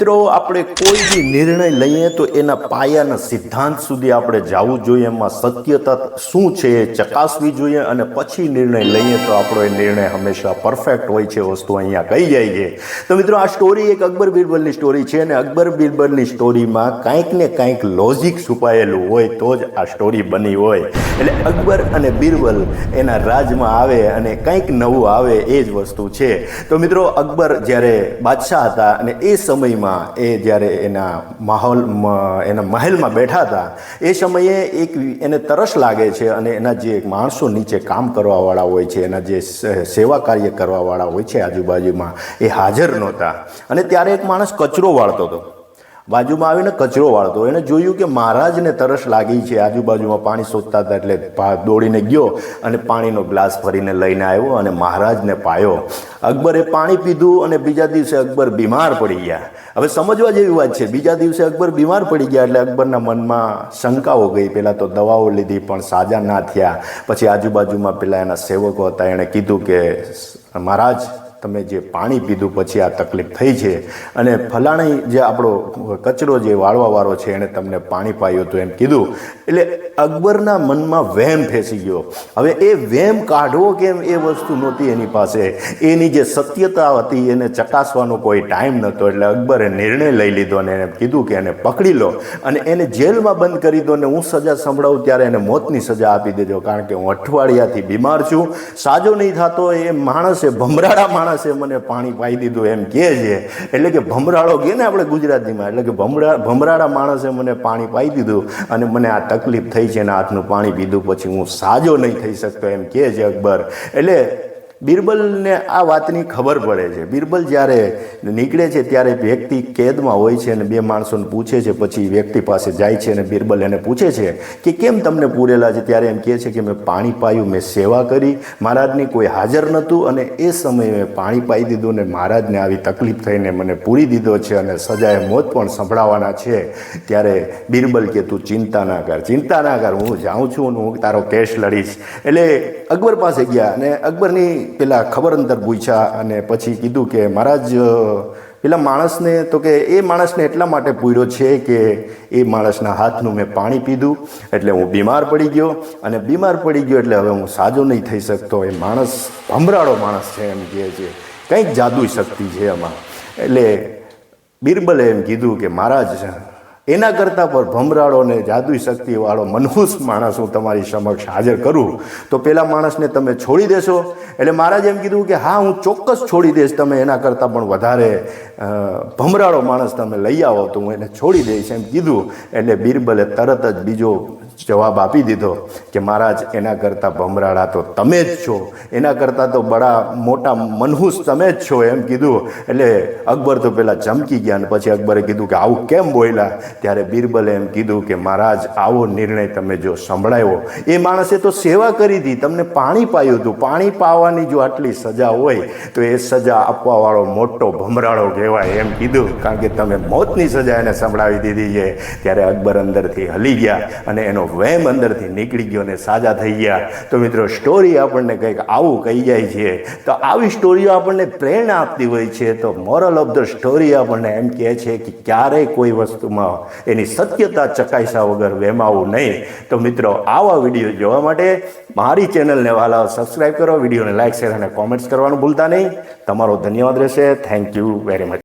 મિત્રો, આપણે કોઈ બી નિર્ણય લઈએ તો એના પાયાના સિદ્ધાંત સુધી આપણે જવું જોઈએ, એમાં સત્યતા શું છે એ ચકાસવી જોઈએ અને પછી નિર્ણય લઈએ તો આપણો એ નિર્ણય હંમેશા પરફેક્ટ હોય છે વસ્તુ અહીંયા કહી જાય છે. તો મિત્રો, આ સ્ટોરી એક અકબર બિરબલની સ્ટોરી છે અને અકબર બિરબલની સ્ટોરીમાં કાંઈક ને કાંઈક લોજિક છુપાયેલું હોય તો જ આ સ્ટોરી બની હોય. એટલે અકબર અને બિરબલ એના રાજમાં આવે અને કંઈક નવું આવે એ જ વસ્તુ છે. તો મિત્રો, અકબર જ્યારે બાદશાહ હતા અને એ સમયમાં એ જ્યારે એના માહોલ એના મહેલમાં બેઠા હતા, એ સમયે એક એને તરસ લાગે છે અને એના જે માણસો નીચે કામ કરવાવાળા હોય છે, એના જે સેવા કાર્ય કરવાવાળા હોય છે આજુબાજુમાં, એ હાજર નહોતા. અને ત્યારે એક માણસ કચરો વાળતો હતો. બાજુમાં આવીને કચરો વાળતો. એને જોયું કે મહારાજને તરસ લાગી છે. આજુબાજુમાં પાણી શોધતા હતા એટલે દોડીને ગયો અને પાણીનો ગ્લાસ ભરીને લઈને આવ્યો અને મહારાજને પાયો. અકબરે પાણી પીધું અને બીજા દિવસે અકબર બીમાર પડી ગયા. હવે સમજવા જેવી વાત છે, બીજા દિવસે અકબર બીમાર પડી ગયા એટલે અકબરના મનમાં શંકાઓ ગઈ. પહેલાં તો દવાઓ લીધી, પણ સાજા ના થયા. પછી આજુબાજુમાં પેલા એના સેવકો હતા. એણે કીધું કે, મહારાજ તમે જે પાણી પીધું પછી આ તકલીફ થઈ છે અને ફલાણી જે આપણો કચરો જે વાળવાવાળો છે એણે તમને પાણી પાયું હતું એમ કીધું. એટલે અકબરના મનમાં વહેમ ફેસી ગયો. હવે એ વહેમ કાઢવો કેમ એ વસ્તુ નહોતી એની પાસે. એની જે સત્યતા હતી એને ચકાસવાનો કોઈ ટાઈમ નહોતો. એટલે અકબરે નિર્ણય લઈ લીધો અને એને કીધું કે એને પકડી લો અને એને જેલમાં બંધ કરી દો ને હું સજા સંભળાવું ત્યારે એને મોતની સજા આપી દેજો. કારણ કે હું અઠવાડિયાથી બીમાર છું. સાજો નહીં થતો એ માણસે ભમરાડા માણસે મને પાણી પાઈ દીધું એમ કહે છે. એટલે કે ભમરાળો કહે ને આપણે ગુજરાતીમાં, એટલે કે ભમરા, ભમરાળા માણસે મને પાણી પાઈ દીધું અને મને આ તકલીફ થઈ છે અને હાથનું પાણી પીધું. પછી હું સાજો નહીં થઈ શકતો એમ કહે છે અકબર. એટલે બિરબલને આ વાતની ખબર પડે છે. બિરબલ જ્યારે નીકળે છે ત્યારે વ્યક્તિ કેદમાં હોય છે અને બે માણસોને પૂછે છે, પછી વ્યક્તિ પાસે જાય છે અને બિરબલ એને પૂછે છે કે કેમ તમને પૂરેલા છે? ત્યારે એમ કહે છે કે, મેં પાણી પાયું, મેં સેવા કરી, મહારાજની કોઈ હાજર નહોતું અને એ સમયે મેં પાણી પાઈ દીધું અને મહારાજને આવી તકલીફ થઈને મને પૂરી દીધો છે અને સજાએ મોત પણ સંભળાવવાના છે. ત્યારે બિરબલ કે, તું ચિંતા ના કર, ચિંતા ના કર, હું જાઉં છું અને હું તારો કેસ લડીશ. એટલે અકબર પાસે ગયા અને અકબરની પેલા ખબર અંતર પૂછ્યા અને પછી કીધું કે, મહારાજ પેલા માણસને તો કે એ માણસને એટલા માટે પૂર્યો છે કે એ માણસના હાથનું મેં પાણી પીધું, એટલે હું બીમાર પડી ગયો. અને બીમાર પડી ગયો એટલે હવે હું સાજો નહીં થઈ શકતો. એ માણસ ભમરાળો માણસ છે એમ કહે છે. કંઈક જાદુ શક્તિ છે એમાં એટલે બિરબલે એમ કીધું કે, મહારાજ એના કરતાં પણ ભમરાળો ને જાદુઈ શક્તિવાળો મનહૂસ માણસ હું તમારી સમક્ષ હાજર કરું. તો પેલા માણસને તમે છોડી દેશો. એટલે મહારાજ એમ કીધું કે હા, હું ચોક્કસ છોડી દઈશ. તમે એના કરતાં પણ વધારે ભમરાળો માણસ તમે લઈ આવો તો હું એને છોડી દઈશ એમ કીધું. એટલે બિરબલે તરત જ બીજો જવાબ આપી દીધો કે મહારાજ, એના કરતાં ભમરાળા તો તમે જ છો. એના કરતાં તો બડા મોટા મનહૂસ તમે જ છો એમ કીધું. એટલે અકબર તો પહેલાં ચમકી ગયા અને પછી અકબરે કીધું કે આવું કેમ બોલ્યા? ત્યારે બિરબલે એમ કીધું કે મહારાજ, આવો નિર્ણય તમે જો સંભળાયો. એ માણસે તો સેવા કરી હતી તમને પાણી પાયું હતું. પાણી પાવાની જો આટલી સજા હોય, તો એ સજા આપવાવાળો મોટો ભમરાળો કહેવાય એમ કીધું. કારણ કે તમે મોતની સજા એને સંભળાવી દીધી છે. ત્યારે અકબર અંદરથી હલી ગયા અને એનો વહેમ અંદરથી નીકળી ગયો અને સાજા થઈ ગયા. તો મિત્રો સ્ટોરી આપણને કંઈક આવું કહી જાય છે. તો આવી સ્ટોરીઓ આપણને પ્રેરણા આપતી હોય છે. તો મોરલ ઓફ ધ સ્ટોરી આપણને એમ કહે છે કે ક્યારેય કોઈ વસ્તુમાં એની સત્યતા ચકાસ્યા વગર વહેમાવું નહીં. તો મિત્રો, આવા વીડિયો જોવા માટે મારી ચેનલને વાલા સબસ્ક્રાઈબ કરો, વિડીયોને લાઇક શેર અને કોમેન્ટ્સ કરવાનું ભૂલતા નહીં. તમારો ધન્યવાદ રહેશે. Thank you very much